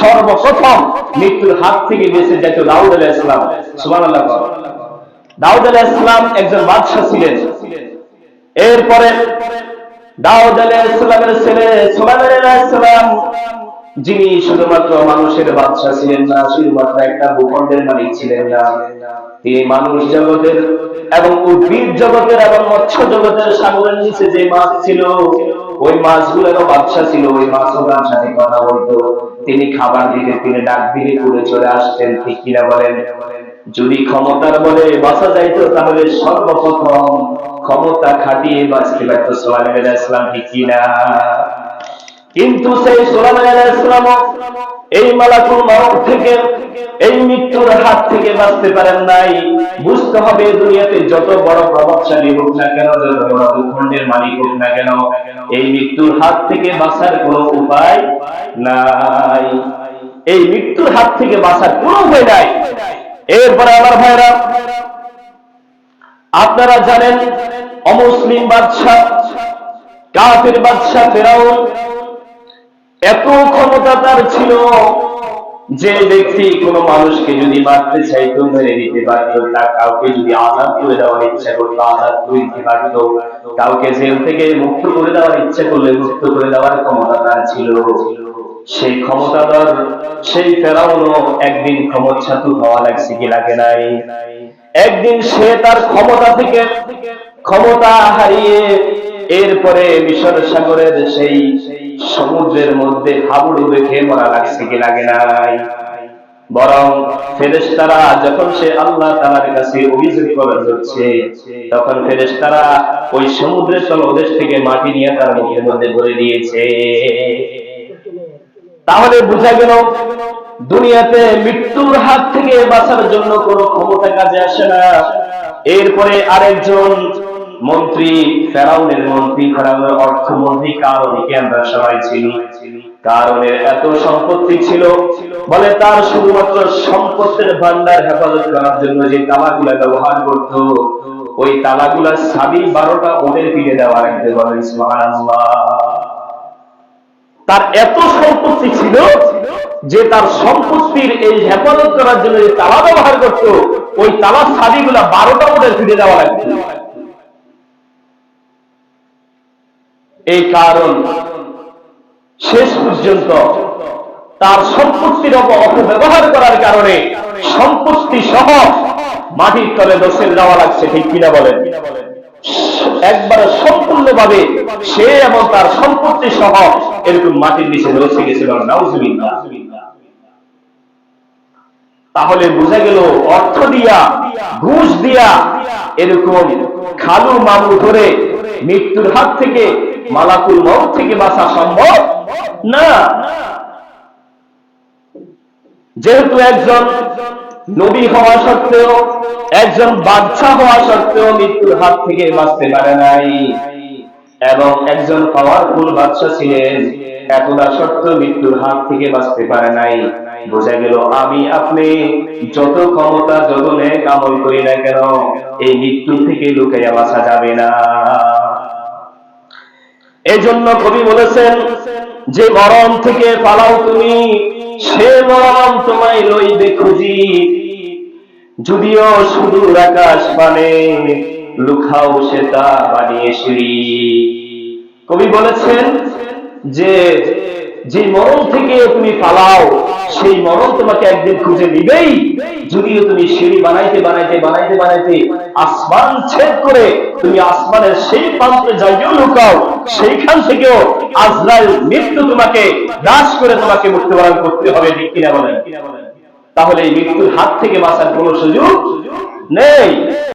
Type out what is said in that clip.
সর্বপ্রথম মৃত্যুর হাত থেকে বেঁচে যেত দাউদ আলাহ ইসলাম সুমান আল্লাহ দাউদ আলাহ ইসলাম একজন বাদশাহ ছিলেন। এরপরে দাউদ আলাহ ইসলামের ছেলে সুলাইমান আলাহ ইসলাম যিনি শুধুমাত্র মানুষের বাদশাহ ছিলেন না, শুধুমাত্র একটা ভূখণ্ডের মালিক ছিলেন না। তিনি মানুষ জগতের এবং উদ্ভিদ জগতের এবং মৎস্য জগতের সাগরের নিচে যে মাছ ছিল, ওই মাছগুলোরও বাদশা ছিল, ওই মাছও তার সাথে কথা বলতো। তিনি খাবার দিতে, তিনি ডাক দিলে করে চলে আসতেন, ঠিক কিনা বলেন? যদি ক্ষমতার বলে বাঁচা যাইতো তাহলে সর্বপ্রথম ক্ষমতা খাটিয়ে বাঁচতে পারতো সোহান ইসলাম ঠিক কিনা? কিন্তু সেই আলাইহিসসালাম এই মালাকুল মাউত থেকে, এই মৃত্যুর হাত থেকে বাঁচতে পারেন নাই। বুঝতে হবে দুনিয়াতে যত বড় প্রভাবশালী হোক না কেন, যত বড় ভূখণ্ডের মালিক হোক না কেন, এই মৃত্যুর হাত থেকে বাঁচার কোনো উপায় নাই। এই মৃত্যুর হাত থেকে বাঁচার কোনো উপায় নাই। এরপরে আমার ভাইরা, আপনারা জানেন, অমুসলিম বাদশাহ, কাফের বাদশাহ ফেরাউন এত ক্ষমতা তার ছিল যে ব্যক্তি কোন মানুষকে যদি মারতে চাইতো, মেরে দিতে পারত তা কাউকে যদি আজাদ করে দেওয়ার ইচ্ছা করতো, আজাদ করে দিতে পারত, কাউকে জেল থেকে মুক্ত করে দেওয়ার ইচ্ছা করলে মুক্ত করে দেওয়ার ক্ষমতা তার ছিল। সেই ক্ষমতাধর সেই ফেরাউনও একদিন ক্ষমতাচ্ছাতু হওয়া লাগছে কি লাগে নাই? একদিন সে তার ক্ষমতা থেকে ক্ষমতা হারিয়ে এরপরে মিশর সাগরের সেই সমুদ্রের মধ্যে হাবুডুবে খেয়ে মরা লাগছে কি লাগে নাই। বরং ফেরেশতারা যখন সে আল্লাহ তাআলার কাছে অভিযোগ করে যাচ্ছে তখন ফেরেশতারা ওই সমুদ্রের তলদেশ থেকে মাটি নিয়ে তার মুখের মধ্যে ভরে দিয়েছে। তাহলে বোঝা গেল, দুনিয়াতে মৃত্যুর হাত থেকে বাঁচার জন্য কোনো ক্ষমতা কাজে আসে না। এরপরে আরেকজন মন্ত্রী, ফেরাউনের মন্ত্রী, ফেরাউনের অর্থমন্ত্রী কারণকে আমরা সবাই চিনি। কারণের এত সম্পত্তি ছিল, বলে তার শুধুমাত্র সম্পত্তির ভান্ডার হেফাজত করার জন্য যে তালাগুলা ব্যবহার করত, ওই তালাগুলা সাবি বারোটা ওদের ফিরে দেওয়া বলেন তার এত সম্পত্তি ছিল যে তার সম্পত্তির এই হেফাজত করার জন্য যে তালা ব্যবহার করত, ওই তালার সাদিগুলা বারোটা ওদের ফিরে দেওয়া লাগবে। এই কারণ শেষ পর্যন্ত তার সম্পত্তির অপব্যবহার করার কারণে সম্পত্তি সহ মাটির তলে দোষের দেওয়া লাগছে, ঠিক কিনা বলেন? একবারে সম্পূর্ণভাবে সে এবং তার সম্পত্তি সহ এরকম মাটির নিচে রসে গেছিল তাহলে বোঝা গেল অর্থ দিয়া, ঘুষ দিয়া এরকম খালু মামু ধরে মৃত্যুর হাত থেকে মালাকুল মৌত থেকে বাঁচা সম্ভব? না। যেহেতু একজন নবী হওয়া সত্ত্বেও, একজন বাচ্চা হওয়া সত্ত্বেও মৃত্যুর হাত থেকে বাঁচতে পারে নাই। এবং একজন পাওয়ারফুল বাচ্চা ছিলেন, এতটা সত্ত্বেও মৃত্যুর হাত থেকে বাঁচতে পারে নাই। বোঝা গেল, আমি, আপনি যত ক্ষমতা, যত নেক আমল করি না কেন, এই মৃত্যু থেকে লুকাইয়া বাঁচা যাবে না। এজন্য কবি বলেছেন, যে মরণ থেকে পালাও তুমি, সে মরণ তোমায় লইবে খুঁজি। যদিও শুধু আকাশ পানে লুখাও সে তা বানিয়ে সিঁড়ি। কবি বলেছেন যে যে মরণ থেকে তুমি পালাও, সেই মরণ তোমাকে একদিন খুঁজে নিবেই। যদিও তুমি সিঁড়ি বানাইতে বানাইতে বানাইতে বানাইতে আসমান ছেদ করে তুমি আসমানের সেই প্রান্তে যাইও লুকাও, সেইখান থেকেও আজরাইল মৃত্যু তোমাকে দাস করে তোমাকে মৃত্যুবরণ করতে হবে, ঠিক কিনা বলেন? তাহলে এই মৃত্যুর হাত থেকে বাঁচার কোনো সুযোগ নেই।